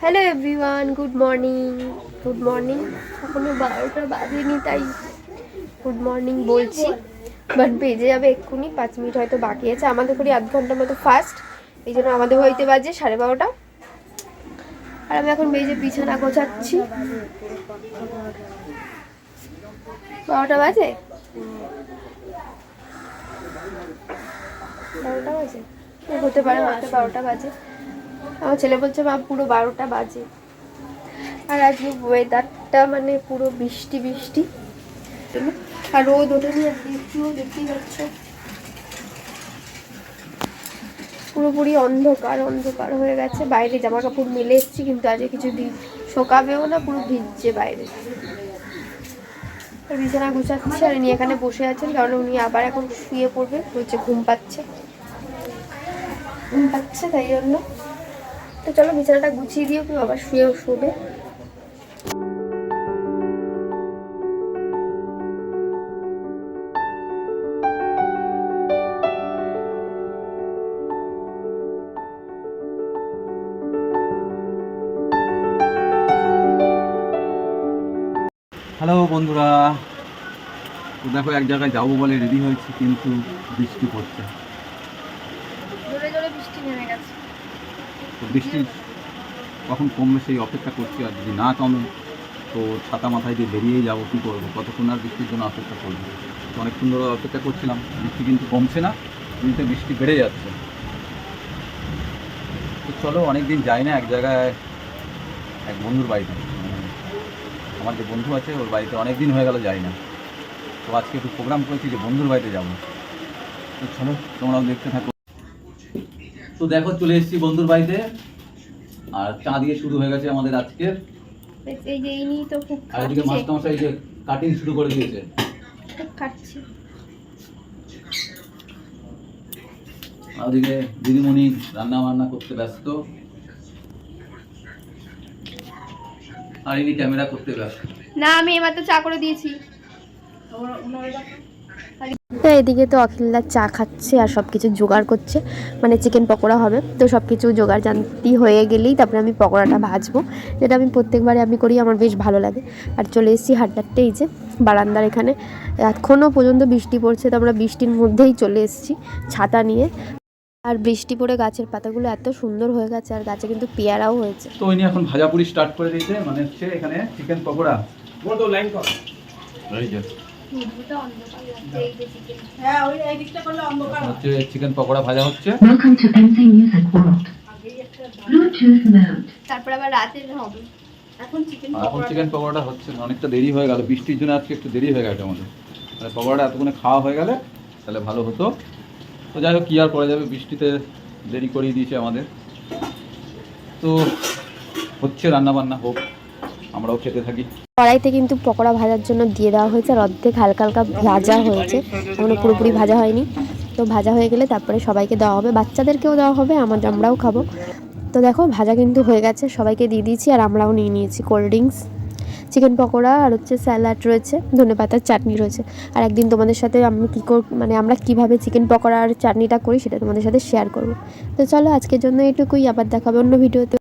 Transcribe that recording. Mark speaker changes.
Speaker 1: Hello everyone good morning good morning এখনও বারোটা বাজেনি, তাই গুড মর্নিং বলছি। বাট বেজে যাবে এক্ষুনি, পাঁচ মিনিট হয়তো বাকি আছে। আমাদের করি আধ ঘণ্টার মতো ফার্স্ট এই জন্য আমাদের হইতে বাজে সাড়ে বারোটা। আর আমি এখন বেজে বিছানা গোছাচ্ছি। বারোটা বাজে? বারোটা বাজে? হতে পারে, বারোটা বাজে। আমার ছেলে বলছে, মা, পুরো বারোটা বাজে। আর আজকে ওয়েদারটা মানে পুরো বৃষ্টি বৃষ্টি। আর রোদ ওঠেনি বৃষ্টিও দেখতেই যাচ্ছ পুরোপুরি অন্ধকার অন্ধকার হয়ে গেছে। বাইরে জামা কাপড় মেলে এসেছি, কিন্তু আজকে কিছু শোকাবেও না, পুরো ভিজছে বাইরে। বিছানা গুছাচ্ছে আর উনি এখানে বসে আছেন, কারণ উনি আবার এখন শুয়ে পড়বে, বলছে ঘুম পাচ্ছে। ঘুম পাচ্ছে, তাই জন্য। তো চলো বিছানাটা গুছিয়ে দিও কেউ আবার শুয়েও শোবে।
Speaker 2: হ্যালো বন্ধুরা। দেখো এক জায়গায় যাব বলে রেডি হয়েছি কিন্তু বৃষ্টি পড়ছে।
Speaker 1: জোরে জোরে বৃষ্টি নেমে গেছে।
Speaker 2: তো বৃষ্টি কখন কমবে সেই অপেক্ষা করছি, আর যদি না কমে, তো ছাতা মাথায় দিয়ে বেরিয়েই যাব, কী করব? কতক্ষণ আর বৃষ্টির জন্য অপেক্ষা করব? তো অনেকক্ষণ ধরে অপেক্ষা করছিলাম, বৃষ্টি কিন্তু কমছে না, কিন্তু বৃষ্টি বেড়ে যাচ্ছে। তো চলো অনেক দিন যাই না এক জায়গায়, এক বন্ধুর বাড়িতে। আমার যে বন্ধু আছে, ওর বাড়িতে অনেক দিন হয়ে গেল যাই না। তো আজকে একটু প্রোগ্রাম করেছি যে বন্ধুর বাড়িতে যাব। তো চলো, তোমরাও দেখতে থাকো। তো দেখো চলে এসেছি বন্ধুর বাড়িতে। আর চা দিয়ে শুরু হয়ে গেছে আমাদের আজকের।
Speaker 1: এই যে এই তো খুব
Speaker 2: আর এদিকে
Speaker 1: খাচ্ছে।
Speaker 2: মাস্টারমশাই যে কাটিং শুরু করে দিয়েছে।
Speaker 1: খুব খাচ্ছি।
Speaker 2: আর ওদিকে দিদিমণি রান্না বান্না করতে ব্যস্ত। আর ইনি ক্যামেরা করতে ব্যস্ত।
Speaker 1: না আমি এবার তো চা করে দিয়েছি। এদিকে তো অখিলদা চা খাচ্ছে আর সব কিছু জোগাড় করছে। মানে চিকেন পকোড়া হবে। তো সব কিছু জোগাড় জানতি হয়ে গেলেই তারপরে আমি পকোড়াটা ভাজবো। যেটা আমি প্রত্যেকবারে আমি করি আমার বেশ ভালো লাগে। আর চলে এসেছি হাড্ডারটা এই যে বারান্দার এখানে। এখনও পর্যন্ত বৃষ্টি পড়ছে তো আমরা বৃষ্টির মধ্যেই চলে এসেছি ছাতা নিয়ে। আর বৃষ্টি পড়ে গাছের পাতাগুলো এত সুন্দর হয়ে গেছে আর গাছে কিন্তু পেয়ারাও হয়েছে।
Speaker 2: তো ইনি এখন ভাজাপুরি স্টার্ট করে দিয়েছে মানে হচ্ছে এখানে চিকেন পকোড়া। এই যে। এখন হচ্ছে চিকেন পকোড়া ভাজা হচ্ছে.
Speaker 1: তারপর আবার রাতে হবে। এখন চিকেন
Speaker 2: আর এখন চিকেন পকোড়াটা হচ্ছে অনেকটা দেরি হয়ে গেল। বৃষ্টির জন্য আজকে একটু দেরি হয়ে গেছে আমাদের মানে পকোড়াটা এতক্ষণে খাওয়া হয়ে গেলে তাহলে ভালো হতো। তো যাই হোক কী আর করা যাবে? বৃষ্টিতে দেরি করিয়ে দিয়েছে আমাদের। তো হচ্ছে রান্না বান্না হোক। আমরাও খেতে থাকি।
Speaker 1: কড়াইতে কিন্তু পকোড়া ভাজার জন্য দিয়ে দেওয়া হয়েছে আর অর্ধেক হালকা হালকা ভাজা হয়েছে। এখনও পুরোপুরি ভাজা হয়নি। তো ভাজা হয়ে গেলে তারপরে সবাইকে দেওয়া হবে। বাচ্চাদেরকেও দেওয়া হবে, আমার আমরাও খাব। তো দেখো, ভাজা কিন্তু হয়ে গেছে। সবাইকে দিয়ে দিয়েছি আর আমরাও নিয়ে নিয়েছি কোল্ড ড্রিঙ্কস, চিকেন পকোড়া আর হচ্ছে স্যালাড রয়েছে, ধনে পাতার চাটনি রয়েছে। আর একদিন তোমাদের সাথে আমি কী কর মানে আমরা কীভাবে চিকেন পকোড়া আর চাটনিটা করি সেটা তোমাদের সাথে শেয়ার করব। তো চলো, আজকের জন্য এটুকুই। আবার দেখাবে অন্য ভিডিওতে।